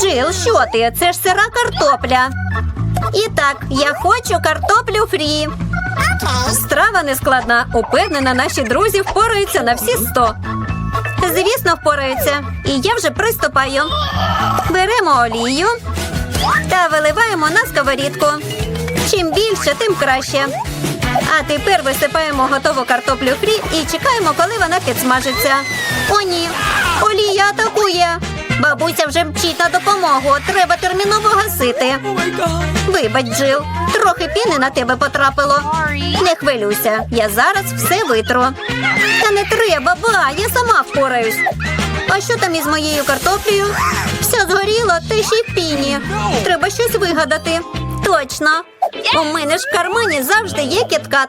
Джил, що ти? Це ж сира картопля. І так, я хочу картоплю фрі. Страва не складна. Упевнена, наші друзі впораються на всі сто. Звісно, впораються. І я вже приступаю. Беремо олію та виливаємо на сковорідку. Чим більше, тим краще. А тепер висипаємо готову картоплю фрі і чекаємо, коли вона підсмажиться. О, ні, олія атакує. Бабуся вже мчить на допомогу. Треба терміново гасити. Вибач, Джил, трохи піни на тебе потрапило. Не хвилюйся, я зараз все витру. Та не треба, ба, я сама впораюсь. А що там із моєю картоплею? Все згоріло, та ще й піні. Треба щось вигадати. Точно. У мене ж в кармані завжди є кіткат.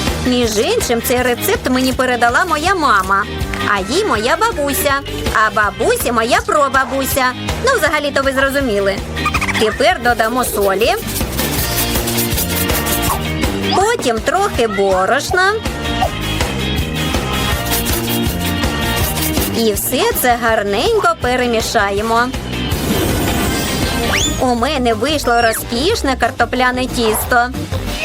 Між іншим, цей рецепт мені передала моя мама, а їй моя бабуся, а бабусі моя прабабуся. Ну, взагалі-то ви зрозуміли. Тепер додамо солі. Потім трохи борошна. І все це гарненько перемішаємо. У мене вийшло розкішне картопляне тісто.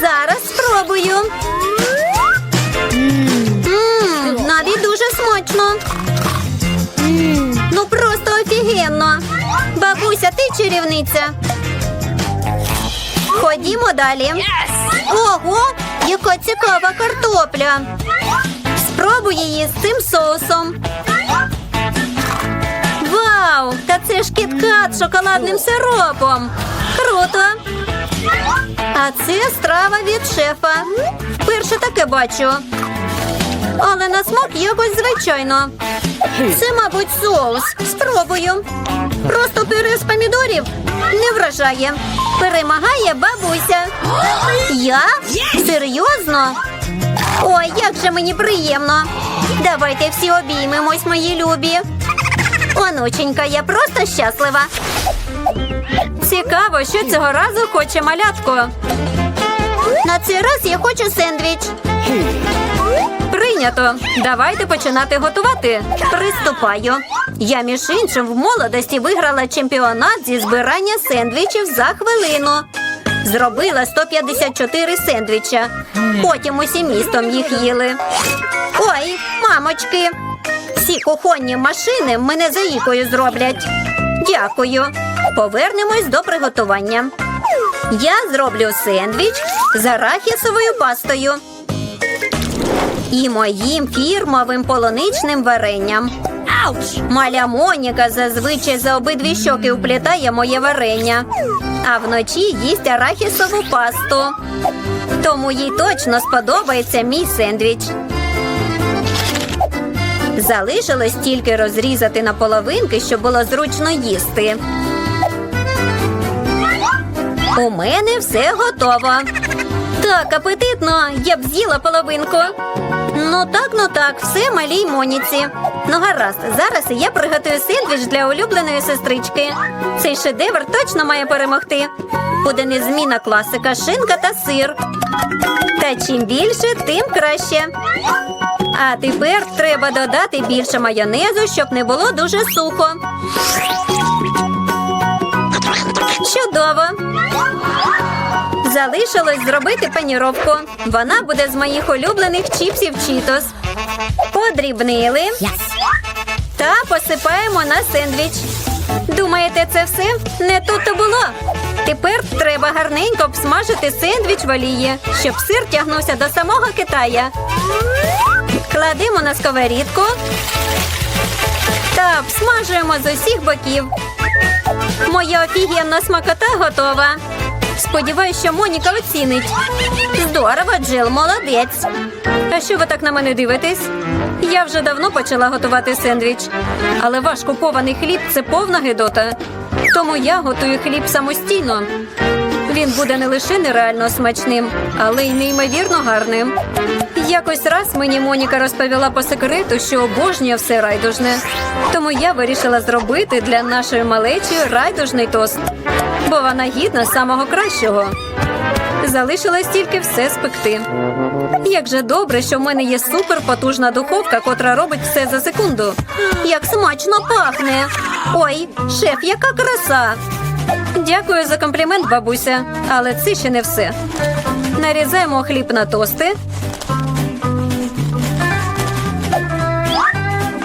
Зараз спробую. Мм, навіть дуже смачно. Ну просто офігенно. Бабуся, ти чарівниця. Ходімо далі. Ого, яка цікава картопля. Спробуй її з цим соусом. Вау! Та це ж кіткат з шоколадним сиропом. Круто! А це страва від шефа. Вперше таке бачу. Але на смак якось звичайно. Це, мабуть, соус. Спробую. Просто пюре з помідорів не вражає. Перемагає бабуся. Я? Серйозно? Ой, як же мені приємно. Давайте всі обіймемось, мої любі. Онученька, я просто щаслива. Цікаво, що цього разу хоче малятко. На цей раз я хочу сендвіч. Прийнято. Давайте починати готувати. Приступаю. Я, між іншим, в молодості виграла чемпіонат зі збирання сендвічів за хвилину. Зробила 154 сендвіча. Потім усім містом їх їли. Ой, мамочки. Ці кухонні машини мене заїкою зроблять. Дякую. Повернемось до приготування. Я зроблю сендвіч з арахісовою пастою і моїм фірмовим полуничним варенням. Маля Моніка зазвичай за обидві щоки уплітає моє варення, а вночі їсть арахісову пасту. Тому їй точно сподобається мій сендвіч. Залишилось тільки розрізати на половинки, щоб було зручно їсти. У мене все готово. Так, апетитно, я б з'їла половинку. Ну так, ну так, все малій Моніці. Ну гаразд, зараз я приготую сендвіч для улюбленої сестрички. Цей шедевр точно має перемогти. Буде незмінна класика, шинка та сир. Та чим більше, тим краще. А тепер треба додати більше майонезу, щоб не було дуже сухо. Чудово! Залишилось зробити паніровку. Вона буде з моїх улюблених чіпсів Чітос. Подрібнили та посипаємо на сендвіч. Думаєте, це все? Не тут то було. Тепер треба гарненько обсмажити сендвіч в олії, щоб сир тягнувся до самого Китая. Кладемо на сковорідку та обсмажуємо з усіх боків. Моя офігенна смакота готова. Сподіваюсь, що Моніка оцінить. Здорово, Джил, молодець. А що ви так на мене дивитесь? Я вже давно почала готувати сендвіч, але ваш купований хліб це повна гидота. Тому я готую хліб самостійно. Він буде не лише нереально смачним, але й неймовірно гарним. Якось раз мені Моніка розповіла по секрету, що обожнює все райдужне. Тому я вирішила зробити для нашої малечі райдужний тост, бо вона гідна самого кращого. Залишилось тільки все спекти. Як же добре, що в мене є суперпотужна духовка, котра робить все за секунду. Як смачно пахне! Ой, шеф, яка краса! Дякую за комплімент, бабуся, але це ще не все. Нарізаємо хліб на тости.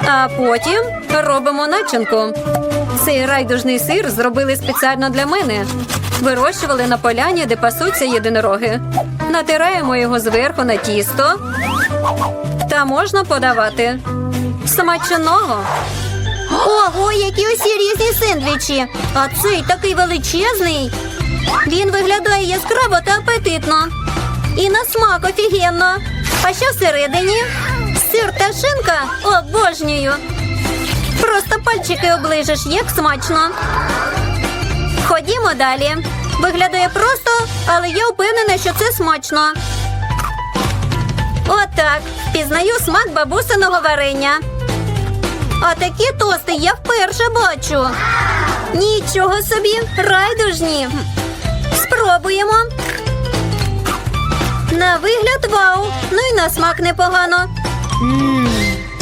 А потім робимо начинку. Цей райдужний сир зробили спеціально для мене. Вирощували на поляні, де пасуться єдинороги. Натираємо його зверху на тісто. Та можна подавати. Смачного. Ого, які усі різні сендвічі. А цей такий величезний. Він виглядає яскраво та апетитно. І на смак офігенно. А що всередині? Сир та шинка? Обожнюю. Просто пальчики оближеш, як смачно. Ходімо далі. Виглядає просто, але я впевнена, що це смачно. Отак. Пізнаю смак бабусиного варення. А такі тости я вперше бачу. Нічого собі, райдужні. Спробуємо. На вигляд вау. Ну і на смак непогано.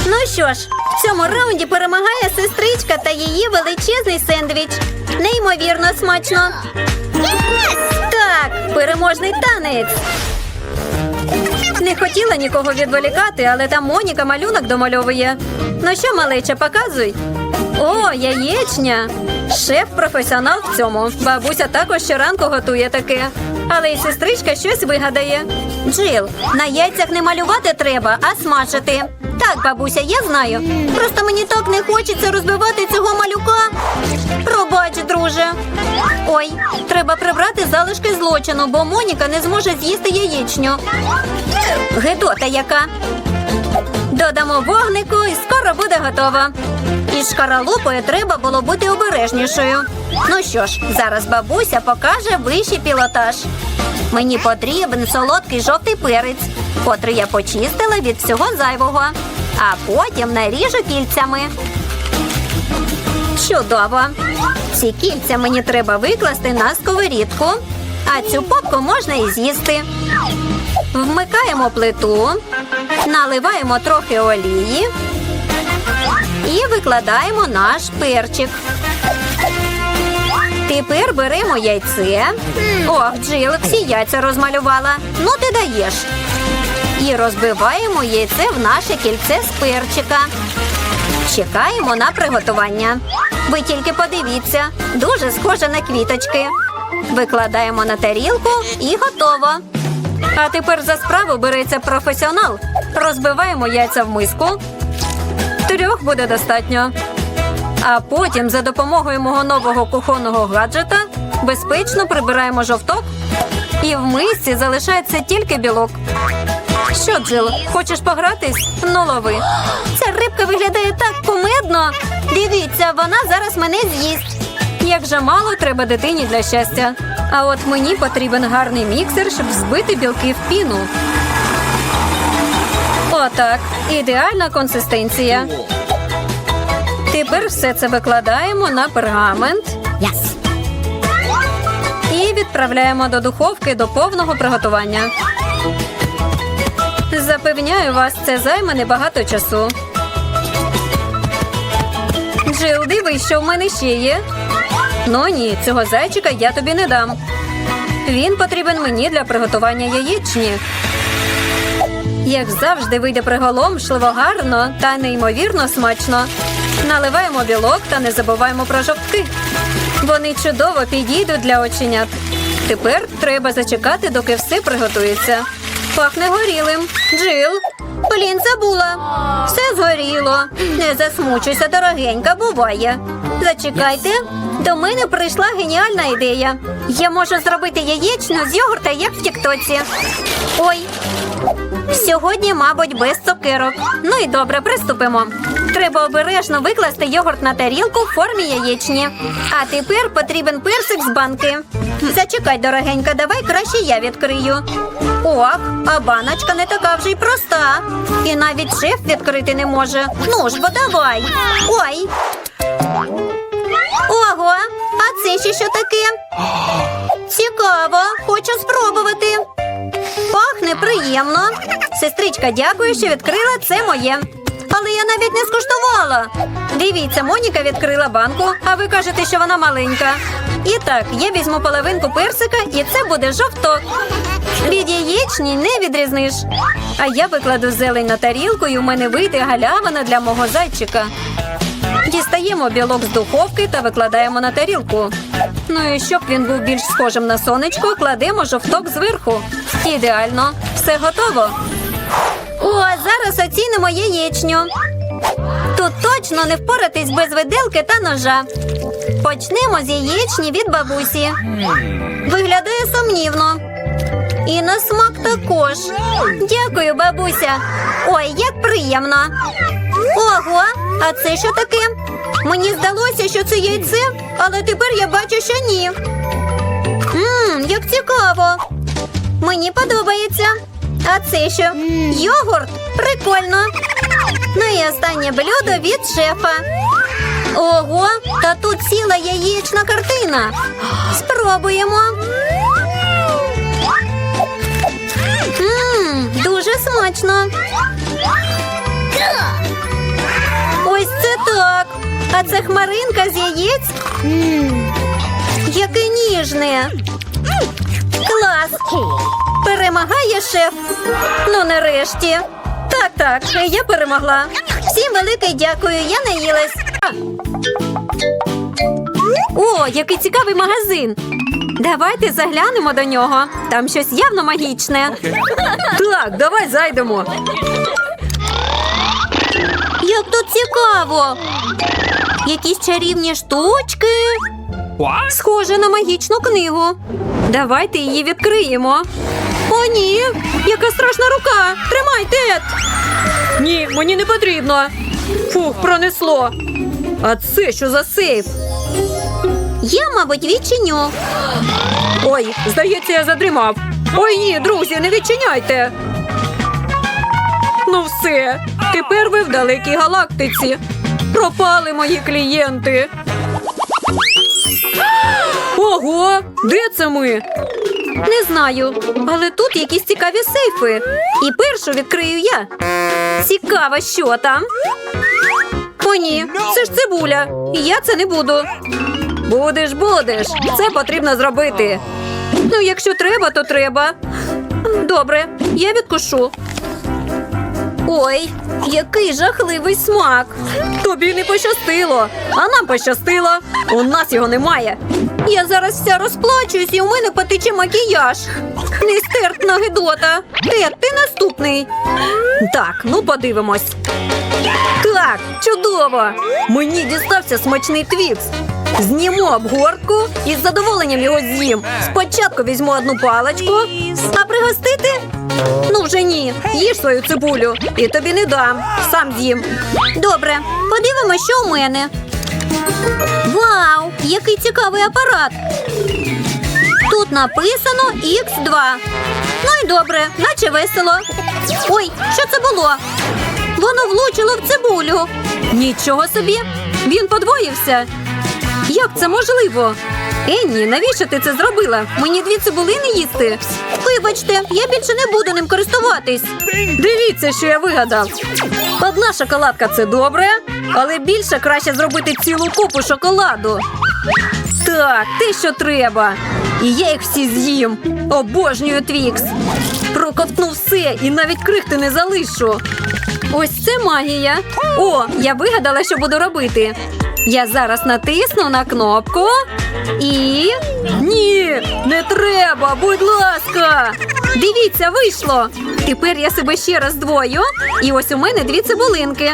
Ну що ж, в цьому раунді перемагає сестричка та її величезний сендвіч. Неймовірно смачно. Так, переможний танець. Не хотіла нікого відволікати, але там Моніка малюнок домальовує. Ну що, малеча, показуй. О, яєчня. Шеф професіонал в цьому. Бабуся також щоранку готує таке. Але й сестричка щось вигадає. Джил, на яйцях не малювати треба, а смажити. Так, бабуся, я знаю. Просто мені так не хочеться розбивати цього малюка. Пробач, друже. Ой, треба прибрати залишки злочину, бо Моніка не зможе з'їсти яєчню. Гедота яка. Додамо вогнику і скоро буде готово. Із шкаралупою треба було бути обережнішою. Ну що ж, зараз бабуся покаже вищий пілотаж. Мені потрібен солодкий жовтий перець, котрий я почистила від всього зайвого, а потім наріжу кільцями. Чудово! Ці кільця мені треба викласти на сковорідку, а цю попку можна і з'їсти. Вмикаємо плиту, наливаємо трохи олії і викладаємо наш перчик. Тепер беремо яйце. Ох, Джил, всі яйця розмалювала. Ну ти даєш. І розбиваємо яйце в наше кільце з перчика. Чекаємо на приготування. Ви тільки подивіться, дуже схоже на квіточки. Викладаємо на тарілку і готово. А тепер за справу береться професіонал. Розбиваємо яйця в миску. Трьох буде достатньо. А потім за допомогою мого нового кухонного гаджета безпечно прибираємо жовток, і в мисці залишається тільки білок. Що, Джил, хочеш погратись? Ну лови. Ця рибка виглядає так кумедно. Дивіться, вона зараз мене з'їсть. Як же мало треба дитині для щастя. А от мені потрібен гарний міксер, щоб збити білки в піну. Отак. Ідеальна консистенція. Тепер все це викладаємо на пергамент. І відправляємо до духовки до повного приготування. Запевняю вас, це займе небагато часу. Джил, дивись, що в мене ще є. Ну ні, цього зайчика я тобі не дам. Він потрібен мені для приготування яєчні. Як завжди, вийде приголомшливо гарно та неймовірно смачно. Наливаємо білок та не забуваємо про жовтки. Вони чудово підійдуть для оченят. Тепер треба зачекати, доки все приготується. Пахне горілим. Джил. Блін, забула. Все згоріло. Не засмучуйся, дорогенька, буває. Зачекайте. До мене прийшла геніальна ідея. Я можу зробити яєчню з йогурта, як в тіктоці. Ой, Сьогодні, мабуть, без цукерок. Ну і добре, приступимо. Треба обережно викласти йогурт на тарілку в формі яєчні. А тепер потрібен персик з банки. Зачекай, дорогенька, давай краще я відкрию. Ох, а баночка не така вже й проста. І навіть шеф відкрити не може. Ну ж, бо давай. Ой. Ого, а це ще що таке? Цікаво, хочу спробувати. Пахне приємно. Сестричка, дякую, що відкрила це моє. Але я навіть не скуштувала. Дивіться, Моніка відкрила банку, а ви кажете, що вона маленька. І так, я візьму половинку персика, і це буде жовток. Від яєчні не відрізниш. А я викладу зелень на тарілку, і у мене вийде галявина для мого зайчика. Дістаємо білок з духовки та викладаємо на тарілку. Ну і щоб він був більш схожим на сонечко, кладемо жовток зверху. Ідеально, все готово. О, зараз оцінимо яєчню. Тут точно не впоратись без виделки та ножа. Почнемо з яєчні від бабусі. Виглядає сумнівно. І на смак також. Дякую, бабуся. Ой, як приємно. Ого, а це що таке? Мені здалося, що це яйце, але тепер я бачу, що ні. Ммм, як цікаво. Мені подобається. А це що? Йогурт? Прикольно. Ну і останнє блюдо від шефа. Ого, та тут ціла яєчна картина. Спробуємо. Ммм, дуже смачно. Ось це так. А це хмаринка з яєць. Яке ніжне. Клас. Перемагає шеф. Ну, нарешті. Так, так, я перемогла. Всім велике дякую, я наїлась. О, який цікавий магазин. Давайте заглянемо до нього. Там щось явно магічне. Так, давай зайдемо. Як тут цікаво! Якісь чарівні штучки. Схоже на магічну книгу. Давайте її відкриємо. О, ні! Яка страшна рука! Тримай, Тед! Ні, мені не потрібно. Фух, пронесло. А це що за сейф? Я, мабуть, відчиню. Ой, здається, я задрімав. Ой, ні, друзі, не відчиняйте. Ну все, тепер ви в далекій галактиці. Пропали мої клієнти. Ого, де це ми? Не знаю, але тут якісь цікаві сейфи. І першу відкрию я. Цікаво, що там. О, ні, це ж цибуля. І я це не буду. Будеш, будеш. Це потрібно зробити. Ну, якщо треба, то треба. Добре, я відкушу. Ой, який жахливий смак. Тобі не пощастило, а нам пощастило. У нас його немає. Я зараз вся розплачуюсь і у мене потече макіяж. Нестерпна гидота. Тед, ти наступний. Так, ну подивимось. Так, чудово! Мені дістався смачний твікс. Зніму обгортку і з задоволенням його з'їм. Спочатку візьму одну паличку, а пригостити? Ну вже ні. Їж свою цибулю. І тобі не дам. Сам з'їм. Добре, подивимося, що у мене. Вау! Який цікавий апарат. Тут написано X2. Ну і добре, наче весело. Ой, що це було? Воно влучило в цибулю. Нічого собі. Він подвоївся. Як це можливо? Енні, навіщо ти це зробила? Мені дві цибулини їсти. Вибачте, я більше не буду ним користуватись. Дивіться, що я вигадав. Одна шоколадка це добре, але більше краще зробити цілу купу шоколаду. Так, те, що треба. І я їх всі з'їм. Обожнюю твікс. Проковтну все і навіть крихти не залишу. Ось це магія. О, я вигадала, що буду робити. Я зараз натисну на кнопку і. Ні, не треба, будь ласка. Дивіться, вийшло. Тепер я себе ще раз двою. І ось у мене дві цибулинки.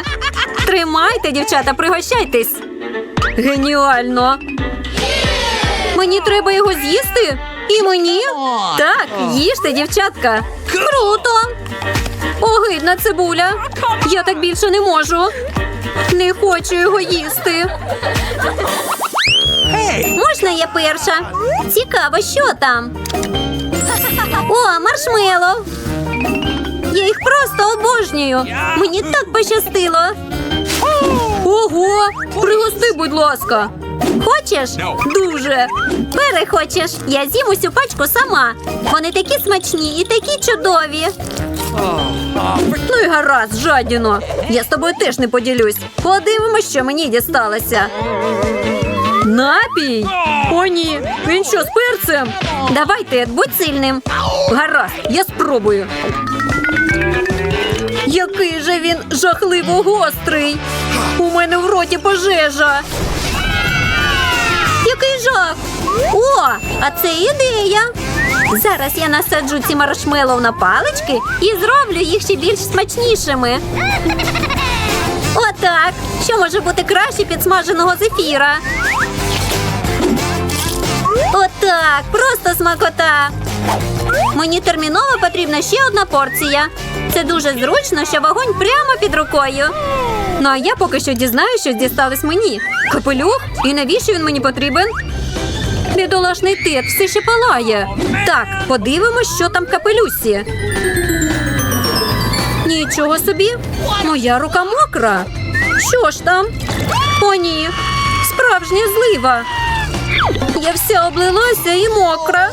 Тримайте, дівчата, пригощайтесь. Геніально. Мені треба його з'їсти? І мені? Так, їжте, дівчатка. Круто. Огидна цибуля. Я так більше не можу. Не хочу його їсти. Можна я перша? Цікаво, що там? О, маршмело. Я їх просто обожнюю. Мені так пощастило. Ого, пригости, будь ласка. Хочеш? Дуже. Перехочеш. Я з'їм усю пачку сама. Вони такі смачні і такі чудові. Ну і гаразд, жадіно. Я з тобою теж не поділюсь. Подивимось, що мені дісталося. Напій? О, ні. Він що, з перцем? Давайте, будь сильним. Гаразд, я спробую. Який же він жахливо гострий. У мене в роті пожежа. Який жах! О, а це ідея. Зараз я насаджу ці маршмеллоу на палички і зроблю їх ще більш смачнішими. Отак. Що може бути краще підсмаженого зефіра? Отак, просто смакота. Мені терміново потрібна ще одна порція. Це дуже зручно, що вогонь прямо під рукою. Ну а я поки що дізнаю, що дісталось мені. Капелюх? І навіщо він мені потрібен? Бідолашний тит все ще палає. Так, подивимось, що там в капелюсі. Нічого собі. Моя рука мокра. Що ж там? О, ні. Справжня злива. Я вся облилася і мокра.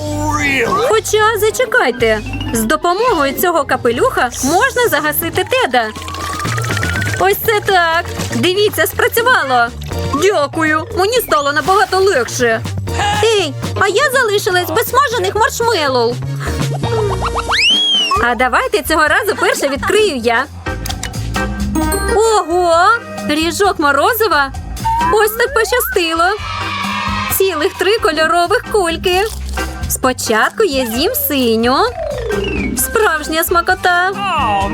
Хоча зачекайте, з допомогою цього капелюха можна загасити теда. Ось це так. Дивіться, спрацювало. Дякую, мені стало набагато легше. Ей, а я залишилась без смажених маршмеллоу. А давайте цього разу перше відкрию я. Ого! Ріжок морозива. Ось так пощастило. Цілих три кольорових кульки. Спочатку я з'їм синю. Справжня смакота. Oh!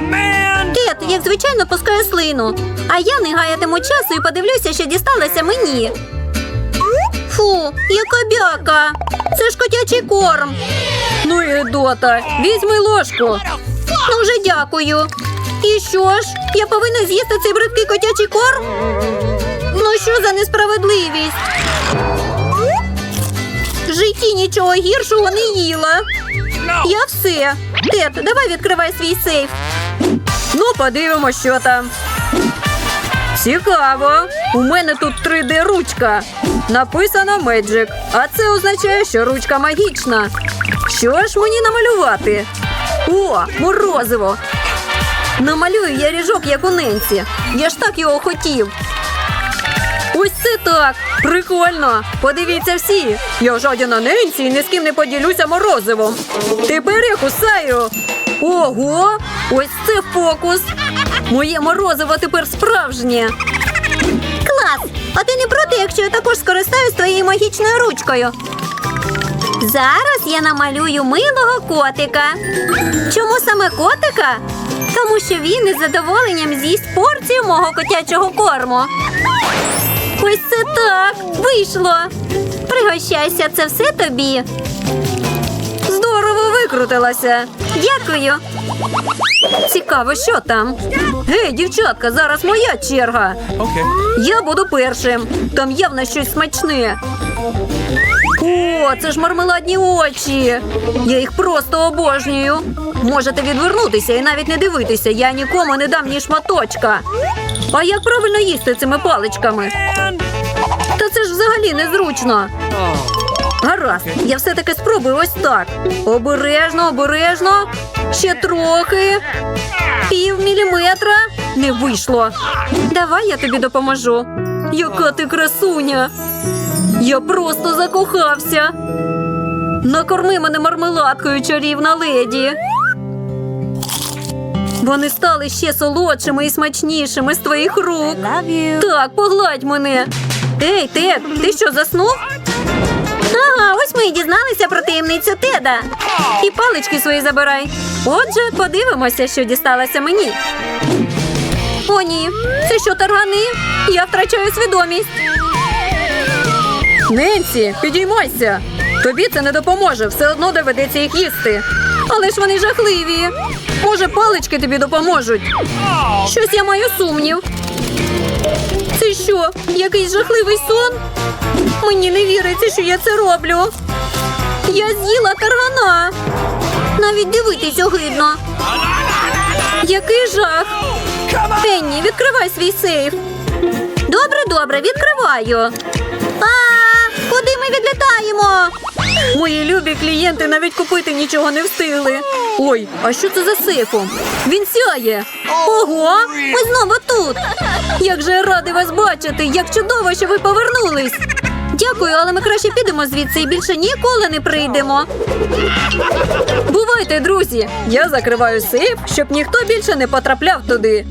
Кет, як звичайно, пускаю слину. А я не гаятиму часу і подивлюся, що дісталося мені. Фу, яка бяка. Це ж котячий корм. Ну і гидота. Візьми ложку. Ну вже дякую. І що ж? Я повинна з'їсти цей бридкий котячий корм? Ну що за несправедливість? Житті нічого гіршого не їла. Я все. Тед, давай відкривай свій сейф. Ну, подивимось, що там. Цікаво. У мене тут 3D ручка. Написано Magic, а це означає, що ручка магічна. Що ж мені намалювати? О, морозиво. Намалюю я ріжок, як у Ненсі. Я ж так його хотів. Ось це так. Прикольно. Подивіться всі. Я жадіна Ненсі і ні з ким не поділюся морозивом. Тепер я кусаю. Ого! Ось це фокус. Моє морозиво тепер справжнє. Клас! А ти не проти, якщо я також скористаюсь твоєю магічною ручкою. Зараз я намалюю милого котика. Чому саме котика? Тому що він із задоволенням з'їсть порцію мого котячого корму. Ось це так. Вийшло. Пригощайся, це все тобі. Здорово викрутилася. Дякую. Цікаво, що там. Гей, дівчатка, зараз моя черга. Okay. Я буду першим. Там явно щось смачне. О, це ж мармеладні очі. Я їх просто обожнюю. Можете відвернутися і навіть не дивитися. Я нікому не дам ні шматочка. А як правильно їсти цими паличками? Та це ж взагалі незручно. Гаразд, я все-таки спробую ось так. Обережно, обережно. Ще трохи. Пів міліметра. Не вийшло. Давай я тобі допоможу. Яка ти красуня. Я просто закохався. Накорми мене мармеладкою, чарівна леді. Вони стали ще солодшими і смачнішими з твоїх рук. Так, погладь мене. Ей, Тед, ти що, заснув? Ага, ось ми і дізналися про таємницю Теда. І палички свої забирай. Отже, подивимося, що дісталося мені. О, це що таргани? Я втрачаю свідомість. Ненсі, підіймайся. Тобі це не допоможе, все одно доведеться їх їсти. Але ж вони жахливі. Може, палички тобі допоможуть. Щось я маю сумнів. Це що, якийсь жахливий сон? Мені не віриться, що я це роблю. Я з'їла таргана. Навіть дивитись огидно. Який жах. Пенні, відкривай свій сейф. Добре, добре, відкриваю. А, куди ми відлітаємо? Мої любі клієнти навіть купити нічого не встигли. Ой, а що це за сейфом? Він сяє. Ого, ми знову тут. Як же я радий вас бачити! Як чудово, що ви повернулись. Дякую, але ми краще підемо звідси і більше ніколи не прийдемо. Бувайте, друзі! Я закриваю сейф, щоб ніхто більше не потрапляв туди.